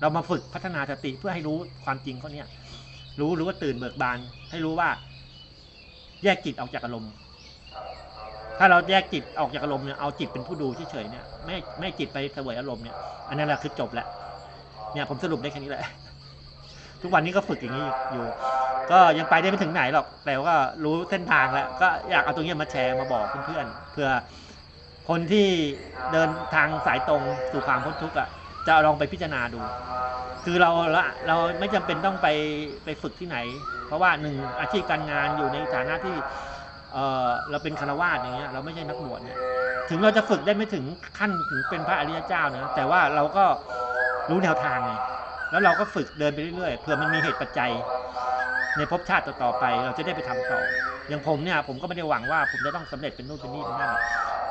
เรามาฝึกพัฒนาสติเพื่อให้รู้ความจริงเขาเนี่ยรู้รู้ว่าตื่นเบิกบาน ให้รู้ว่า แยกจิตออกจากอารมณ์ ถ้าเราแยกจิตออกจากอารมณ์เนี่ยเอาจิตเป็นผู้ดูเฉยๆเนี่ยไม่ไม่จิตไปเสวยอารมณ์เนี่ยอันนั้นแหละคือจบแล้วเนี่ยผมสรุปได้แค่นี้แหละ ทุกวันนี้ก็ฝึกอย่างนี้อยู่ ก็ยังไปได้ไม่ถึงไหนหรอก แต่ว่ารู้เส้นทางแล้ว ก็อยากเอาตรงนี้มาแชร์มาบอกเพื่อนๆเพื่อคนที่เดินทางสายตรงสู่ความพ้นทุกข์อะ จะลองไปพิจารณาดู คือเราละเราไม่จำเป็นต้องไปไปฝึกที่ไหน เพราะว่าหนึ่งอาชีพการงานอยู่ในฐานะที่เออเราเป็นคารวาสอย่างเงี้ยเราไม่ใช่นักบวชเนี่ยถึงเราจะฝึกได้ไม่ถึงขั้นถึงเป็นพระอริยเจ้านะแต่ว่าเราก็รู้แนวทางไงแล้วเราก็ฝึกเดินไปเรื่อยๆเผื่อมันมีเหตุปัจจัย ในภพชาติต่อๆไป เราจะได้ไปทำต่อ อย่างผมเนี่ยผมก็ไม่ได้หวังว่าผมจะต้องสำเร็จเป็นนู่นเป็นนี่เป็นนั่น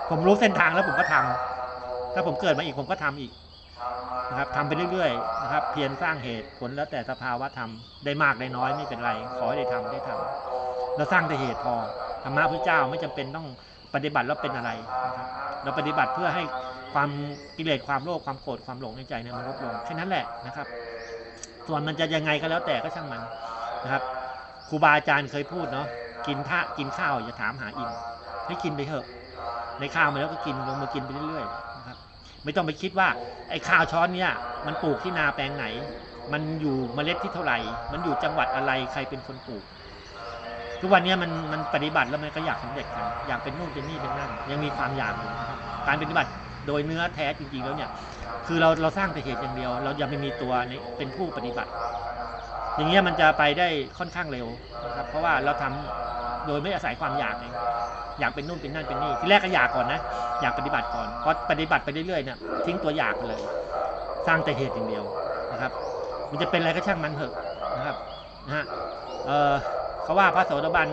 ผมรู้เส้นทางแล้วผมก็ทำถ้าผมเกิดมาอีกผมก็ทำอีก นะครับทำไปเรื่อยๆนะครับ เพียรสร้างเหตุผลแล้วแต่สภาวะธรรมได้มากได้น้อยไม่เป็นไร ขอให้ได้ทำได้ทำเราสร้างแต่เหตุพอธรรมะพระเจ้าไม่จำเป็นต้องปฏิบัติแล้วเป็นอะไรนะครับเราปฏิบัติเพื่อให้ความกิเลสความโลภความโกรธความหลงในใจเนี่ยมันลดลงแค่นั้นแหละนะครับ ส่วนมันจะยังไงก็แล้วแต่ก็ช่างมันนะครับครูบาอาจารย์เคยพูดเนาะกินท่ากินข้าวอย่าถามหาอิ่มให้กินไปเถอะในข้าวมาแล้วก็กินลงมากินไปเรื่อยๆนะครับ ไม่ต้องไปคิดว่าไอ้ข้าวช้อนเนี่ยมันปลูกที่นาแปลงไหน มันอยู่เมล็ดที่เท่าไหร่ มันอยู่จังหวัดอะไรใครเป็นคนปลูก ทุกวันนี้มันมันปฏิบัติแล้วมันก็อยากสำเร็จกันอยากเป็นนู่นเป็นนี่เป็นนั่นยังมีความอยากอยู่การปฏิบัติโดยเนื้อแท้จริงๆแล้วเนี่ย คือเราเราสร้างแต่เหตุอย่างเดียว เรายังไม่มีตัวเป็นผู้ปฏิบัติ อย่างเงี้ยมันจะไปได้ค่อนข้างเร็วนะครับ เพราะว่าเราทำโดยไม่อาศัยความอยากเอง อยากเป็นนู่นเป็นนั่นเป็นนี่ที่แรกก็อยากก่อนนะ อยากปฏิบัติก่อนพอปฏิบัติไปเรื่อยๆเนี่ยทิ้งตัวอยากไปเลย สร้างแต่เหตุอย่างเดียวนะครับ มันจะเป็นอะไรก็ช่างมันเถอะนะครับนะฮะเออเขาว่าพระโสดาบัน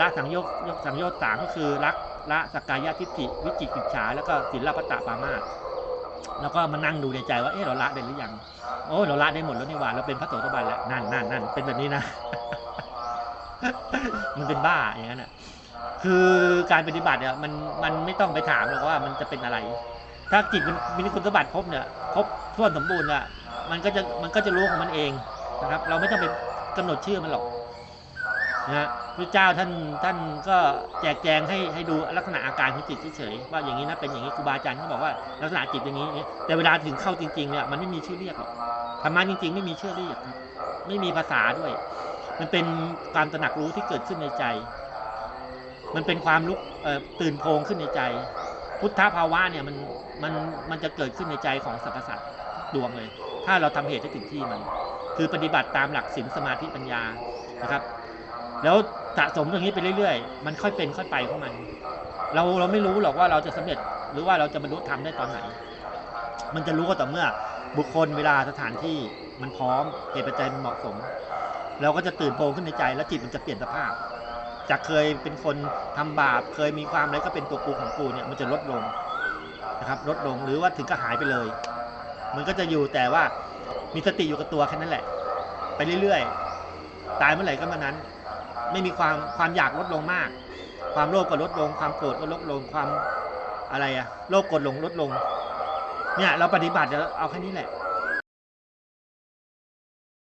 ละสังโยชน์สังโยชน์สามก็คือรักละสกายทิฏฐิวิจิกิจฉาแล้วก็ศีลปตตปามาสแล้วก็มานั่งดูในใจว่าเออเราละได้หรือยังโอ้เราละได้หมดแล้วนี่หว่าเราเป็นพระโสดาบันแล้วนั่นนั่นนั่นเป็นแบบนี้นะ มันเป็นบ้าอย่างนั้นอะ คือการปฏิบัติเนี่ยมันมันไม่ต้องไปถามหรอกว่ามันจะเป็นอะไร ถ้าจิตมันมีคุณสมบัติครบเนี่ยครบถ้วนสมบูรณ์อะมันก็จะมันก็จะรู้ของมันเองนะครับ เราไม่ต้องไปกำหนดชื่อมันหรอกนะฮะพระเจ้าท่านท่านก็แจกแจงให้ให้ดูลักษณะอาการของจิตเฉยๆว่าอย่างนี้นะเป็นอย่างนี้ครูบาอาจารย์เขาบอกว่าลักษณะจิตอย่างนี้ แต่เวลาถึงเข้าจริงๆเนี่ยมันไม่มีชื่อเรียกหรอกธรรมะจริง ๆ ไม่มีชื่อเรียกไม่มีภาษาด้วย มันเป็นความตระหนักรู้ที่เกิดขึ้นในใจ มันเป็นความลุกตื่นโพงขึ้นในใจ พุทธภาวะเนี่ยมันมันมันจะเกิดขึ้นในใจของสรรพสัตว์ดวงเลย ถ้าเราทำเหตุให้ถึงที่มัน คือปฏิบัติตามหลักศีลสมาธิปัญญานะครับ แล้วสะสมตรงนี้ไปเรื่อยๆ มันค่อยเป็นค่อยไปของมัน เราเราไม่รู้หรอกว่าเราจะสำเร็จหรือว่าเราจะบรรลุธรรมได้ตอนไหน มันจะรู้ก็ต่อเมื่อบุคคลเวลาสถานที่มันพร้อมเหตุปัจจัยมันเหมาะสม เราก็จะตื่นโพงขึ้นในใจแล้วจิตมันจะเปลี่ยนสภาพ จากเคยเป็นคนทำบาปเคยมีความอะไรก็เป็นตัวกูของกูเนี่ยมันจะลดลงนะครับ ลดลงหรือว่าถึงก็หายไปเลย มันก็จะอยู่แต่ว่ามีสติอยู่กับตัวแค่นั้นแหละ ไปเรื่อยๆ ตายเมื่อไหร่ก็เมื่อนั้น ไม่มีความความอยากลดลงมาก ความโลภก็ลดลง ความโกรธก็ลดลงความอะไรอะโลภกรธหลงลดลง เนี่ยเราปฏิบัติจะเอาแค่นี้แหละ